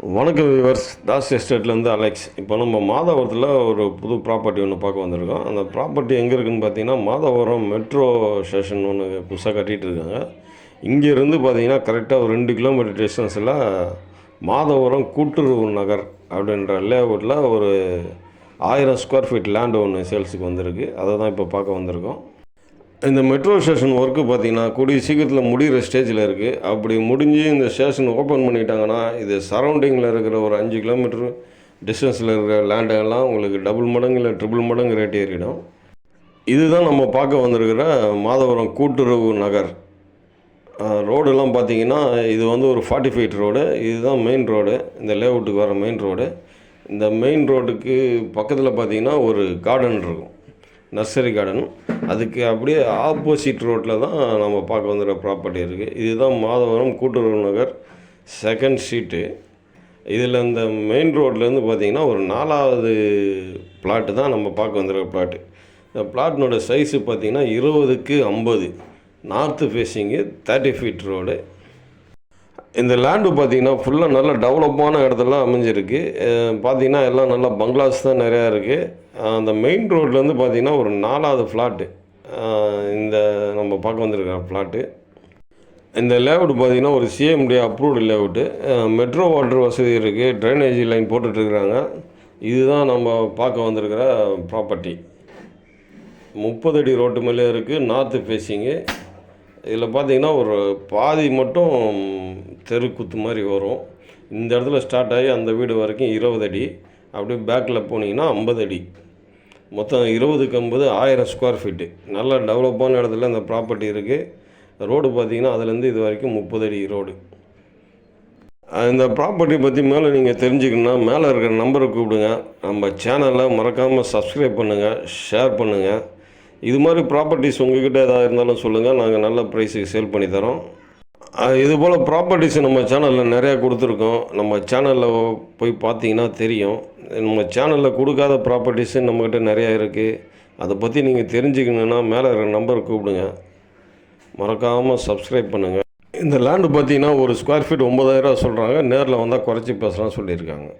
வணக்கம் viewers Das எஸ்டேட்லேருந்து Alex இப்போ நம்ம மாதவரத்தில் ஒரு புது ப்ராப்பர்ட்டி ஒன்று பார்க்க வந்திருக்கோம். அந்த ப்ராப்பர்ட்டி எங்கே இருக்குதுன்னு பார்த்தீங்கன்னா மாதவரம் மெட்ரோ ஸ்டேஷன் ஒன்று புதுசாக கட்டிகிட்டு இருக்காங்க. இங்கேருந்து பார்த்தீங்கன்னா கரெக்டாக ஒரு ரெண்டு கிலோமீட்டர் டிஸ்டன்ஸில் மாதவரம் கூட்டுறவு நகர் அப்படின்ற லேஅவுட்டில் ஒரு ஆயிரம் ஸ்கொயர் ஃபீட் லேண்ட் ஒன்று சேல்ஸுக்கு வந்திருக்கு. அதை தான் இப்போ பார்க்க வந்திருக்கோம். இந்த மெட்ரோ ஸ்டேஷன் ஒர்க்கு பார்த்தீங்கன்னா கூடிய சீக்கிரத்தில் முடிகிற ஸ்டேஜில் இருக்குது அப்படி முடிஞ்சு இந்த ஸ்டேஷன் ஓப்பன் பண்ணிட்டாங்கன்னா இது சரௌண்டிங்கில் இருக்கிற ஒரு அஞ்சு கிலோமீட்டர் டிஸ்டன்ஸில் இருக்கிற லேண்டெல்லாம் உங்களுக்கு டபுள் மடங்கு இல்லை ட்ரிபிள் மடங்கு ரேட் ஏறிடும். இதுதான் நம்ம பார்க்க வந்திருக்கிற மாதவரம் கூட்டுறவு நகர். ரோடெல்லாம் பார்த்தீங்கன்னா இது வந்து ஒரு ஃபார்ட்டி ஃபீட் ரோடு இதுதான் மெயின் ரோடு இந்த லேஅவுட்டுக்கு வர மெயின் ரோடு இந்த மெயின் ரோடுக்கு பக்கத்தில் பார்த்தீங்கன்னா ஒரு கார்டன் இருக்கும். நர்சரி கார்டன் அதுக்கு அப்படியே ஆப்போசிட் ரோட்டில் தான் நம்ம பார்க்க வந்துடுற ப்ராப்பர்ட்டி இருக்குது இதுதான் மாதவரம் கூட்டுறவு நகர் செகண்ட் ஷீட்டு இதில் இந்த மெயின் ரோட்லேருந்து பார்த்தீங்கன்னா ஒரு நாலாவது பிளாட்டு தான் நம்ம பார்க்க வந்துடுற பிளாட்டு இந்த பிளாட்னோட சைஸு பார்த்தீங்கன்னா இருபதுக்கு ஐம்பது. North facing thirty feet road இந்த லேண்டு பார்த்திங்கன்னா ஃபுல்லாக நல்ல டெவலப்பான இடத்துல அமைஞ்சிருக்கு. பார்த்தீங்கன்னா எல்லாம் நல்லா பங்களாஸ் தான் நிறையா இருக்குது அந்த மெயின் ரோட்லேருந்து பார்த்தீங்கன்னா ஒரு நாலாவது ஃப்ளாட்டு இந்த நம்ம பார்க்க வந்திருக்கிற ப்ளாட்டு இந்த லேஅவுட் பார்த்தீங்கன்னா ஒரு CMD approved layout metro water வசதி இருக்குது ட்ரைனேஜ் லைன் போட்டுட்ருக்குறாங்க இதுதான் நம்ம பார்க்க வந்திருக்கிற ப்ராப்பர்ட்டி முப்பது அடி ரோட்டு மேலே இருக்குது நார்த்து ஃபேஸிங்கு இதில் பார்த்தீங்கன்னா ஒரு பாதி மட்டும் தெருக்குத்து மாதிரி வரும். இந்த இடத்துல ஸ்டார்ட் ஆகி அந்த வீடு வரைக்கும் இருபது அடி. அப்படியே பேக்கில் போனீங்கன்னா ஐம்பது அடி. மொத்தம் இருபதுக்கு ஐம்பது ஆயிரம் ஸ்கொயர் ஃபீட்டு நல்லா டெவலப்பான இடத்துல அந்த ப்ராப்பர்ட்டி இருக்குது ரோடு பார்த்தீங்கன்னா அதுலேருந்து இது வரைக்கும் முப்பது அடி ரோடு இந்த ப்ராப்பர்ட்டி பற்றி மேலே நீங்கள் தெரிஞ்சுக்கணுன்னா மேலே இருக்கிற நம்பரை கூப்பிடுங்க. நம்ம சேனலை மறக்காமல் சப்ஸ்கிரைப் பண்ணுங்கள் ஷேர் பண்ணுங்கள் இது மாதிரி ப்ராப்பர்ட்டிஸ் உங்கள்கிட்ட எதாவது இருந்தாலும் சொல்லுங்கள் நாங்கள் நல்ல ப்ரைஸுக்கு சேல் பண்ணி தரோம் இது போல் ப்ராப்பர்ட்டிஸ் நம்ம சேனலில் நிறையா கொடுத்துருக்கோம். நம்ம சேனலில் போய் பார்த்தீங்கன்னா தெரியும். நம்ம சேனலில் கொடுக்காத ப்ராப்பர்ட்டிஸு நம்மக்கிட்ட நிறையா இருக்குது அதை பற்றி நீங்கள் தெரிஞ்சுக்கணுன்னா மேலே இருக்கிற நம்பர் கூப்பிடுங்க. மறக்காமல் சப்ஸ்கிரைப் பண்ணுங்கள் இந்த லேண்டு பார்த்தீங்கன்னா ஒரு ஸ்கொயர் ஃபீட் ஒம்பதாயிரரூவா சொல்கிறாங்க நேரில் வந்தால் குறைச்சி பேசலாம் சொல்லியிருக்காங்க.